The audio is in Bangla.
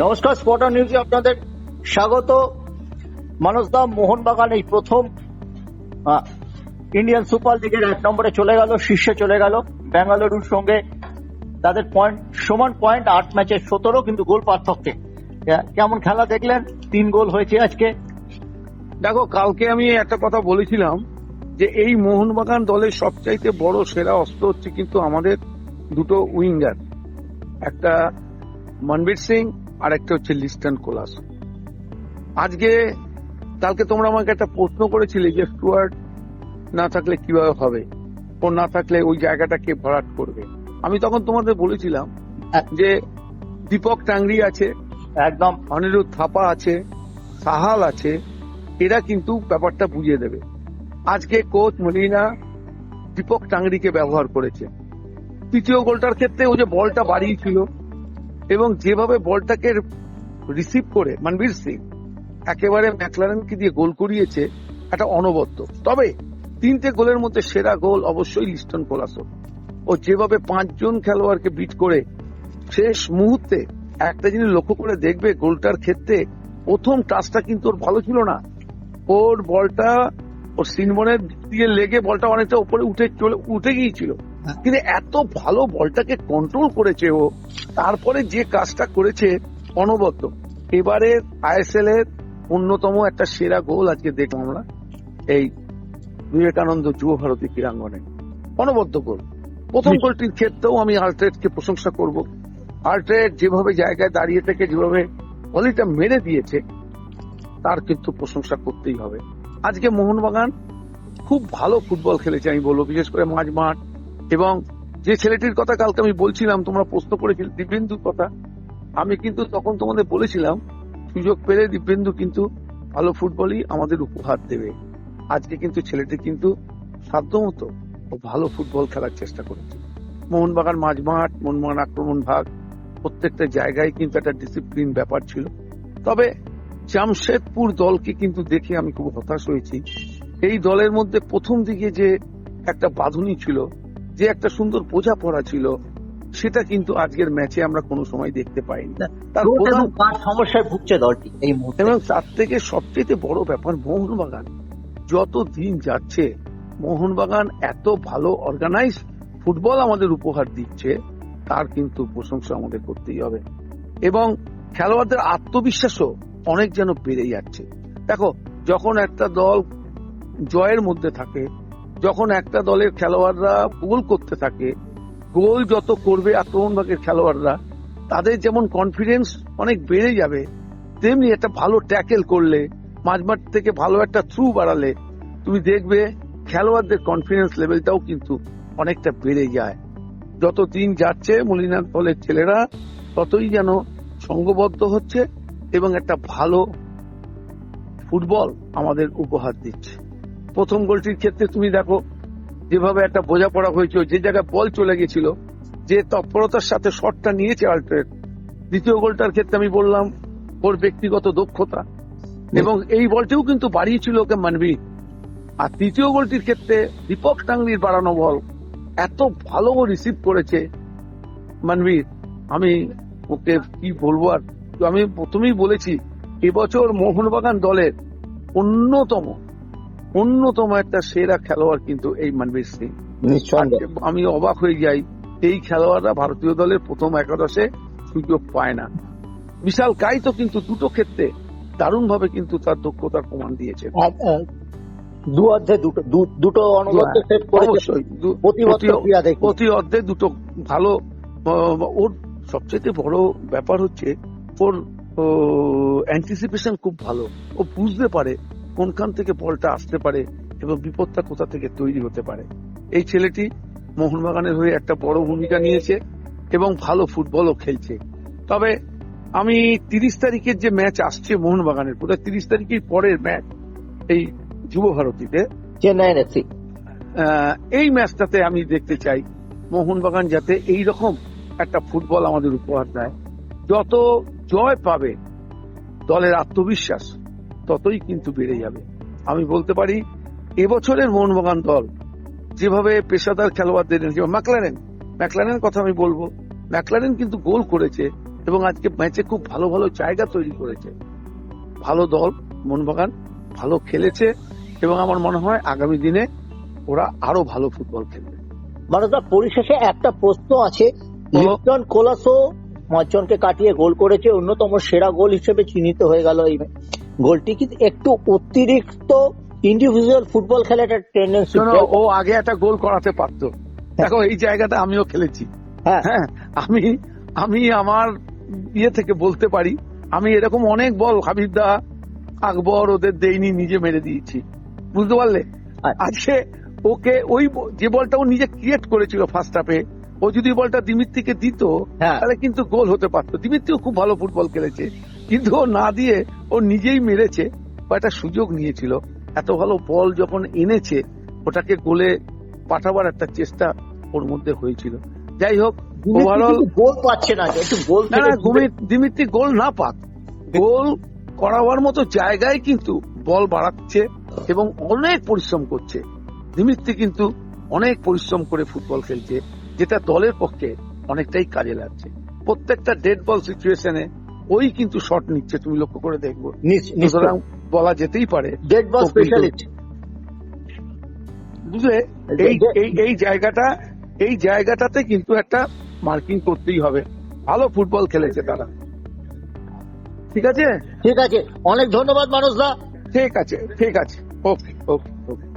নমস্কার স্পটার নিউজে আপনাদের স্বাগত। মানসদা মোহনবাগান এই প্রথম ইন্ডিয়ান সুপার লিগের এক নম্বরে চলে গেল, শীর্ষে চলে গেল। বেঙ্গালুরুর সঙ্গে তাদের পয়েন্ট সমান পয়েন্ট আট ম্যাচে সতেরো, কিন্তু গোল পার্থক্যে। কেমন খেলা দেখলেন? তিন গোল হয়েছে আজকে। দেখো, কালকে আমি একটা কথা বলেছিলাম যে এই মোহনবাগান দলের সবচাইতে বড় সেরা অস্ত্র হচ্ছে কিন্তু আমাদের দুটো উইঙ্গার। একটা মনবীর সিং আর একটা হচ্ছে লিস্টন কোলাস। আজকে কালকে তোমরা আমাকে একটা প্রশ্ন করেছিলে যে স্টুয়ার্ট না থাকলে কীভাবে হবে? ও না থাকলে ওই জায়গাটা কে ভরাট করবে? আমি তখন তোমাদের বলেছিলাম যে দীপক টাংরি আছে একদম। অনিরুদ্ধ থাপা আছে সাহাল আছে এরা কিন্তু ব্যাপারটা বুঝিয়ে দেবে। আজকে কোচ মলিনা দীপক টাংরিকে ব্যবহার করেছে। তৃতীয় গোলটার ক্ষেত্রে ও যে বলটা বাড়িয়েছিল এবং যেভাবে বলটাকে রিসিভ করে মানবীর সিং একেবারে ম্যাকলারেনকে দিয়ে গোল করিয়েছে, একটা অনবদ্য। তবে তিনটে গোলের মধ্যে সেরা গোল অবশ্যই লিস্টন কোলাসো ও যেভাবে পাঁচজন খেলোয়াড়কে বিট করে, শেষ মুহূর্তে একটা জিনিস লক্ষ্য করে দেখবে, গোলটার ক্ষেত্রে প্রথম টাচটা কিন্তু ওর ভালো ছিল না। ওর বলটা ওর সিনমনের দিয়ে লেগে বলটা অনেকটা উপরে উঠে চলে উঠে গিয়েছিল। হ্যাঁ। কিন্তু এত ভালো বলটাকে কন্ট্রোল করেছে ও তারপরে যে কাজটা করেছে অনবদ্য। এবারে আইএসএল এর অন্যতম একটা সেরা গোল আজকে দেখলাম আমরা এই বিবেকানন্দ যুব ভারতী ক্রীড়াঙ্গনে। অনবদ্য গোল। প্রথম গোলটির ক্ষেত্রেও আমি আলট্রেটকে প্রশংসা করব। আলট্রেট যেভাবে জায়গায় দাঁড়িয়ে থেকে যেভাবে ভলিটা মেরে দিয়েছে তার কিন্তু প্রশংসা করতেই হবে। আজকে মোহনবাগান খুব ভালো ফুটবল খেলেছে, আমি বলব, বিশেষ করে মাঝ মাঠ। এবং যে ছেলেটির কথা কালকে আমি বলছিলাম, তোমরা প্রশ্ন করেছিলে দিব্যেন্দুর কথা, আমি কিন্তু তখন তোমাদের বলেছিলাম, সুযোগ পেলে দিব্যেন্দু কিন্তু ভালো ফুটবলই আমাদের উপহার দেবে। আজকে কিন্তু ছেলেটি কিন্তু সাধ্যমতো ভালো ফুটবল খেলার চেষ্টা করেছে। মোহনবাগান মাঝ মাঠ মোহনবাগান আক্রমণ ভাগ, প্রত্যেকটা জায়গায় কিন্তু একটা ডিসিপ্লিন ব্যাপার ছিল। তবে জামশেদপুর দলকে কিন্তু দেখে আমি খুব হতাশ হয়েছি। এই দলের মধ্যে প্রথম দিকে যে একটা বাঁধুনি ছিল যে একটা সুন্দর বোঝাপড়া ছিল সেটা কিন্তু আজকের ম্যাচে আমরা কোনো সময় দেখতে পাইনি। তার সমস্যায় ভুগছে দলটি এই মুহূর্তে। এবং তার থেকে সবচেয়ে বড় ব্যাপার মোহনবাগান। যত দিন যাচ্ছে মোহনবাগান এত ভালো অর্গানাইজ ফুটবল আমাদের উপহার দিচ্ছে তার কিন্তু প্রশংসা আমাদের করতেই হবে। এবং খেলোয়াড়দের আত্মবিশ্বাসও অনেক যেন বেড়ে যাচ্ছে। দেখো, যখন একটা দল জয়ের মধ্যে থাকে, যখন একটা দলের খেলোয়াড়রা গোল করতে থাকে, গোল যত করবে আক্রমণ ভাগের খেলোয়াড়রা, তাদের যেমন কনফিডেন্স অনেক বেড়ে যাবে, তেমনি একটা ভালো ট্যাকেল করলে, মাঝমাঠ থেকে ভালো একটা থ্রু বাড়ালে, তুমি দেখবে খেলোয়াড়দের কনফিডেন্স লেভেলটাও কিন্তু অনেকটা বেড়ে যায়। যত দিন যাচ্ছে মলিনাথ দলের ছেলেরা, ততই যেন সংঘবদ্ধ হচ্ছে এবং একটা ভালো ফুটবল আমাদের উপহার দিচ্ছে। প্রথম গোলটির ক্ষেত্রে তুমি দেখো যেভাবে একটা বোঝাপড়া হয়েছিল যে জায়গায় বল চলে গেছিল যে তৎপরতার সাথে শটটা নিয়েছে আল্ট্রেট দ্বিতীয় গোলটার ক্ষেত্রে আমি বললাম ওর ব্যক্তিগত দক্ষতা। এবং এই বলটিও কিন্তু বাড়িয়েছিল ওকে মানবি। আর তৃতীয় গোলটির ক্ষেত্রে দীপক টাংরির বাড়ানো বল এত ভালো রিসিভ করেছে। মানবীর আমি ওকে কি বলব আর আমি প্রথমেই বলেছি এবছর মোহনবাগান দলের অন্যতম অন্যতম একটা সেরা খেলোয়াড় কিন্তু এই মানবীর সিং। আমি অবাক হয়ে যাই এই খেলোয়াড়রা ভারতীয় দলের প্রথম একাদশে সুযোগ পায় না। বিশাল কাই তো কিন্তু দুটো ক্ষেত্রে দারুণ ভাবে কিন্তু তার দক্ষতার প্রমাণ দিয়েছে। দু অর্ধে দুটো দুটো অবশ্যই প্রতি অর্ধে দুটো ভালো ওর সবচেয়ে বড় ব্যাপার হচ্ছে ওর অ্যান্টিসিপেশন খুব ভালো। ও বুঝতে পারে কোনখান থেকে বলটা আসতে পারে এবং বিপদটা কোথা থেকে তৈরি হতে পারে। এই ছেলেটি মোহনবাগানের হয়ে একটা বড় ভূমিকা নিয়েছে এবং ভালো ফুটবলও খেলছে। তবে আমি তিরিশ তারিখের যে ম্যাচ আসছে মোহনবাগানের বোধহয় তিরিশ তারিখের পরের ম্যাচ এই যুব ভারতীতে চেন্নাই এই ম্যাচটাতে আমি দেখতে চাই মোহনবাগান যাতে এই রকম একটা ফুটবল আমাদের উপহার দেয়। যত জয় পাবে দলের আত্মবিশ্বাস ততই কিন্তু বেড়ে যাবে। আমি বলতে পারি এবছরের মোহনবাগান দল যেভাবে পেশাদার খেলোয়াড়দের এনেছে ম্যাকলারেন ম্যাকলারেনের কথা আমি বলব। ম্যাকলারেন কিন্তু গোল করেছে এবং আজকে ম্যাচে খুব ভালো ভালো জায়গা তৈরি করেছে। ভালো দল মোহনবাগান ভালো খেলেছে এবং আমার মনে হয় আগামী দিনে ওরা আরও ভালো ফুটবল খেলবে। মানসদা পরিশেষে একটা প্রশ্ন আছে। কোলাসো পাঁচজনকে কাটিয়ে গোল করেছে অন্যতম সেরা গোল হিসেবে চিহ্নিত হয়ে গেল এই গোলটি কিন্তু একটু অতিরিক্ত ইন্ডিভিজুয়াল ফুটবল খেলার একটা টেন্ডেন্সি ও আগে একটা গোল করাতে পারতো। দেখো এই জায়গাটা আমিও খেলেছি। হ্যাঁ। হ্যাঁ আমি আমি আমার ইয়ে থেকে বলতে পারি আমি এরকম অনেক বল হাবিবদা আকবর ওদের দেইনি নিজে মেরে দিয়েছি। বুঝতে পারলে? আচ্ছা। আজকে ওকে ওই যে বলটা ও নিজে ক্রিয়েট করেছিল ফার্স্ট হাফে ও যদি বলটা দিমিত্রিকে দিত হ্যাঁ। তাহলে কিন্তু গোল হতে পারতো। দিমিত্রিও খুব ভালো ফুটবল খেলেছে কিন্তু ও না দিয়ে ও নিজেই মেরেছে ও একটা সুযোগ নিয়েছিল। এত ভালো বল যখন এনেছে ওটাকে গোলে পাঠাবার একটা চেষ্টা ওর মধ্যে হয়েছিল। যাই হোক ওভারঅল গোল পাচ্ছে না একটু গোল না না দিমিত্রি গোল না পাক। গোল করাবার মতো জায়গায় কিন্তু বল বাড়াচ্ছে এবং অনেক পরিশ্রম করছে। দিমিত্রি কিন্তু অনেক পরিশ্রম করে ফুটবল খেলছে। যেটা দলের পক্ষে অনেকটাই কাজে লাগছে। প্রত্যেকটা ডেড বল সিচুয়েশনে ওই কিন্তু শট নিচ্ছে তুমি লক্ষ্য করে দেখব। সুতরাং বলা যেতেই পারে ডেড বল স্পেশালিস্ট বুঝলে? এই এই জায়গাটা এই জায়গাটাতে কিন্তু একটা মার্কিং করতেই হবে। ভালো ফুটবল খেলেছে তারা। ঠিক আছে? ঠিক আছে। অনেক ধন্যবাদ মানুষ দা ঠিক আছে ঠিক আছে। ওকে ওকে ওকে।